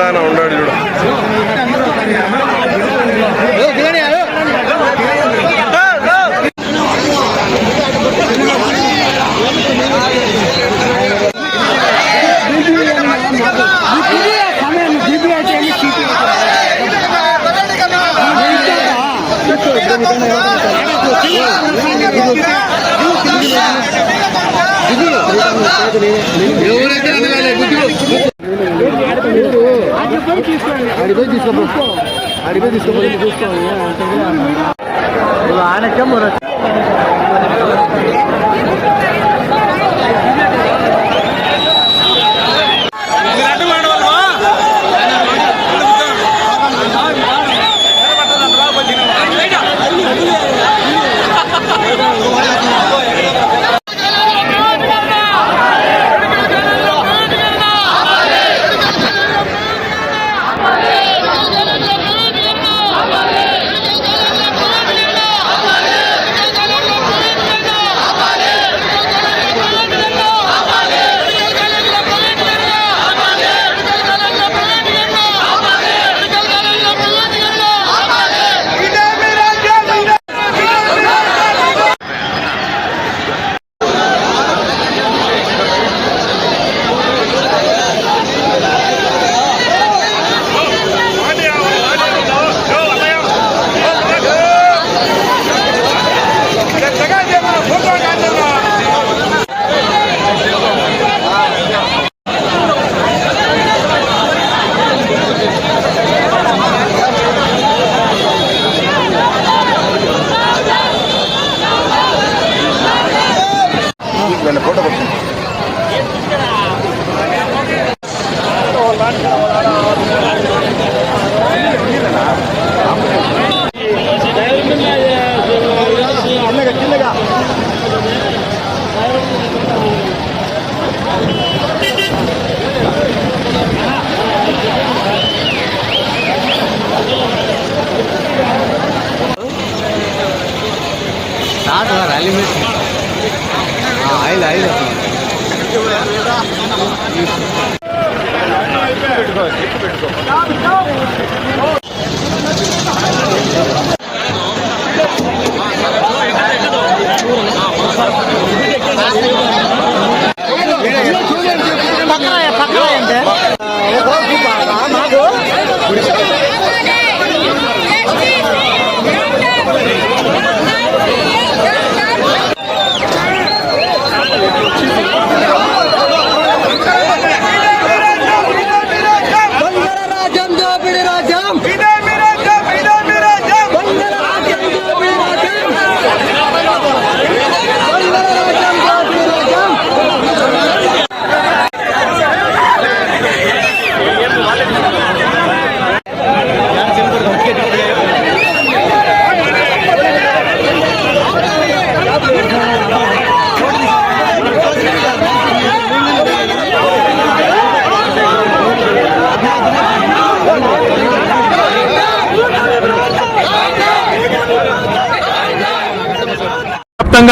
ఆయన ఉన్నాడు చూడ. చూడు అడిపోయి తీసుకోపో అడిపోయి తీసుకోపోయి చూసుకోవాలి ఆయనకే మొరొచ్చు சாப்பிட்டு அலிமெண்ட் ஆயில் ஆயில் 바꿔야 바꿔야 되는데. 어, 뭐, 뭐, 뭐, 뭐, 뭐, 뭐, 뭐, 뭐,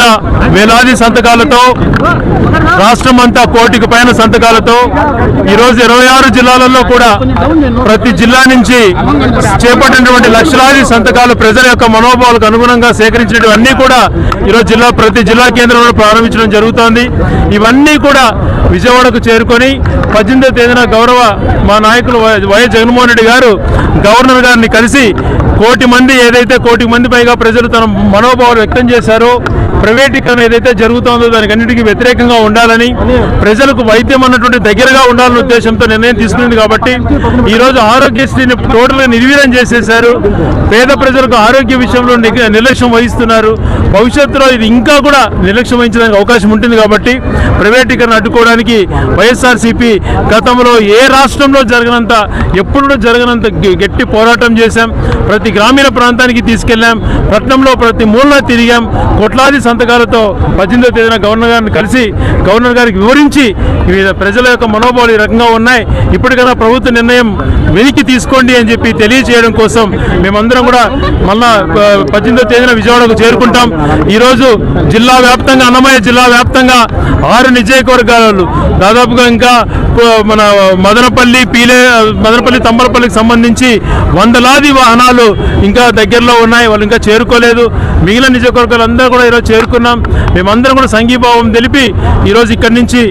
వ్యాప్తంగా వేలాది సంతకాలతో రాష్ట్రం అంతా కోటికి పైన సంతకాలతో ఈరోజు ఇరవై ఆరు జిల్లాలలో కూడా ప్రతి జిల్లా నుంచి చేపట్టినటువంటి లక్షలాది సంతకాలు ప్రజల యొక్క మనోభావాలకు అనుగుణంగా సేకరించినవన్నీ కూడా ఈరోజు జిల్లా ప్రతి జిల్లా కేంద్రంలో ప్రారంభించడం జరుగుతోంది. ఇవన్నీ కూడా విజయవాడకు చేరుకొని పద్దెనిమిదో తేదీన గౌరవ మా నాయకులు వై- వైఎస్ జగన్మోహన్ రెడ్డి గారు గవర్నర్ గారిని కలిసి కోటి మంది ఏదైతే కోటి మంది పైగా ప్రజలు తన మనోభావాలు వ్యక్తం చేశారో ప్రైవేటీకరణ ఏదైతే జరుగుతుందో దానికి అన్నిటికీ వ్యతిరేకంగా ఉండాలని ప్రజలకు వైద్యం అన్నటువంటి దగ్గరగా ఉండాలనే ఉద్దేశంతో నిర్ణయం తీసుకుంది కాబట్టి ఈ రోజు ఆరోగ్యశ్రీని టోటల్గా నిర్వీర్యం చేసేశారు. పేద ప్రజలకు ఆరోగ్య విషయంలో నిర్లక్ష్యం వహిస్తున్నారు. భవిష్యత్తులో ఇది ఇంకా కూడా నిర్లక్ష్యం వహించడానికి అవకాశం ఉంటుంది కాబట్టి ప్రైవేటీకరణ అడ్డుకోవడానికి వైఎస్ఆర్సీపీ గతంలో ఏ రాష్ట్రంలో జరగనంత ఎప్పుడు జరగనంత గట్టి పోరాటం చేశాం. ప్రతి గ్రామీణ ప్రాంతానికి తీసుకెళ్ళాం. పట్నంలో ప్రతి మూలన తిరిగాం. కొట్లాది సంతకాలతో పద్దెనిమిదో తేదీన గవర్నర్ గారిని కలిసి గవర్నర్ గారికి వివరించి వివిధ ప్రజల యొక్క మనోభావాలు ఈ రకంగా ఉన్నాయి. ఇప్పటికైనా ప్రభుత్వ నిర్ణయం వెనక్కి తీసుకోండి అని చెప్పి తెలియజేయడం కోసం మేమందరం కూడా మళ్ళా పద్దెనిమిదో తేదీన విజయవాడకు చేరుకుంటాం. ఈరోజు జిల్లా వ్యాప్తంగా అన్నమయ్య జిల్లా వ్యాప్తంగా ఆరు నియోజకవర్గాలు దాదాపుగా ఇంకా మన మదనపల్లి పీలే మదనపల్లి తంబలపల్లికి సంబంధించి వందలాది వాహనాలు ఇంకా దగ్గరలో ఉన్నాయి. వాళ్ళు ఇంకా చేరుకోలేదు. మిగిలిన నిజకవర్గాలు అందరూ కూడా ఈరోజు చేరుకున్నాం. మేమందరం కూడా సంఘీభావం తెలిపి ఈరోజు ఇక్కడి నుంచి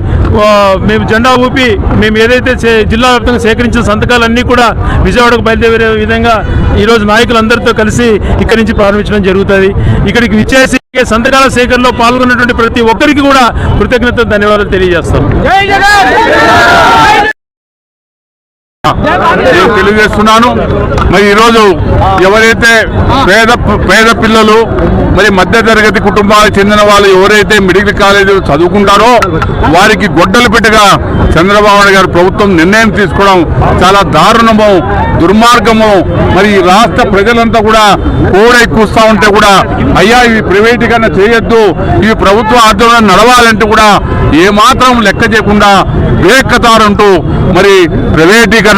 మేము జెండా ఊపి మేము ఏదైతే జిల్లా వ్యాప్తంగా సేకరించిన సంతకాలన్నీ కూడా విజయవాడకు బయలుదేరే విధంగా ఈరోజు నాయకులందరితో కలిసి ఇక్కడి నుంచి ప్రారంభించడం జరుగుతుంది. ఇక్కడికి విచ్చేసి సంతకాల సేకరణలో పాల్గొన్నటువంటి ప్రతి ఒక్కరికి కూడా కృతజ్ఞత ధన్యవాదాలు తెలియజేస్తాం. తెలియజేస్తున్నాను. మరి ఈరోజు ఎవరైతే పేద పేద పిల్లలు మరి మధ్య తరగతి కుటుంబాలకు చెందిన వాళ్ళు ఎవరైతే మెడికల్ కాలేజీలు చదువుకుంటారో వారికి గొడ్డలు పెట్టగా చంద్రబాబు నాయుడు గారు ప్రభుత్వం నిర్ణయం తీసుకోవడం చాలా దారుణము దుర్మార్గము. మరి రాష్ట్ర ప్రజలంతా కూడా కోడై కూస్తూ ఉంటే కూడా అయ్యా ఇవి ప్రైవేటీకరణ చేయొద్దు. ఇవి ప్రభుత్వ ఆధ్వర్యంలో నడవాలంటే కూడా ఏమాత్రం లెక్క చేయకుండా వేక్కతారంటూ మరి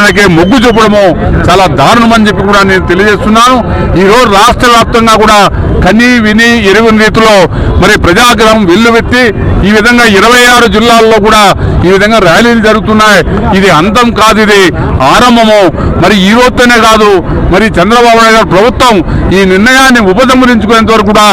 ప్రైవేటీకరణకే మొగ్గు చూపడము చాలా దారుణమని చెప్పి కూడా నేను తెలియజేస్తున్నాను. ఈ రోజు రాష్ట్ర వ్యాప్తంగా కూడా కని విని ఎరుగని రీతిలో మరి ప్రజాగ్రహం వెల్లువెత్తి ఈ విధంగా ఇరవై ఆరు జిల్లాల్లో కూడా ఈ విధంగా ర్యాలీలు జరుగుతున్నాయి. ఇది అంతం కాదు ఇది ఆరంభము. మరి ఈ రోజుతోనే కాదు మరి చంద్రబాబు నాయుడు గారు ప్రభుత్వం ఈ నిర్ణయాన్ని ఉపసంహరించుకునేంత వరకు కూడా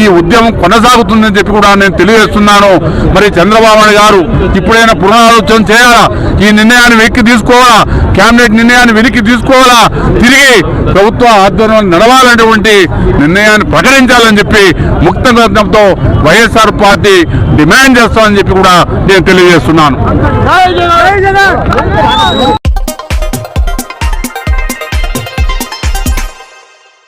ఈ ఉద్యమం కొనసాగుతుందని చెప్పి కూడా నేను తెలియజేస్తున్నాను. మరి చంద్రబాబు నాయుడు గారు ఇప్పుడైనా పునరాలోచన చేయాలా? ఈ నిర్ణయాన్ని వెనక్కి తీసుకోవాలా? కేబినెట్ నిర్ణయాన్ని వెనక్కి తీసుకోవాలా? తిరిగి ప్రభుత్వ ఆధ్వర్యంలో నడవాలనేటువంటి నిర్ణయాన్ని ప్రకటించాలని చెప్పి ముక్త గ్రంథంతో వైఎస్ఆర్ పార్టీ డిమాండ్ చేస్తామని చెప్పి కూడా నేను తెలియజేస్తున్నాను.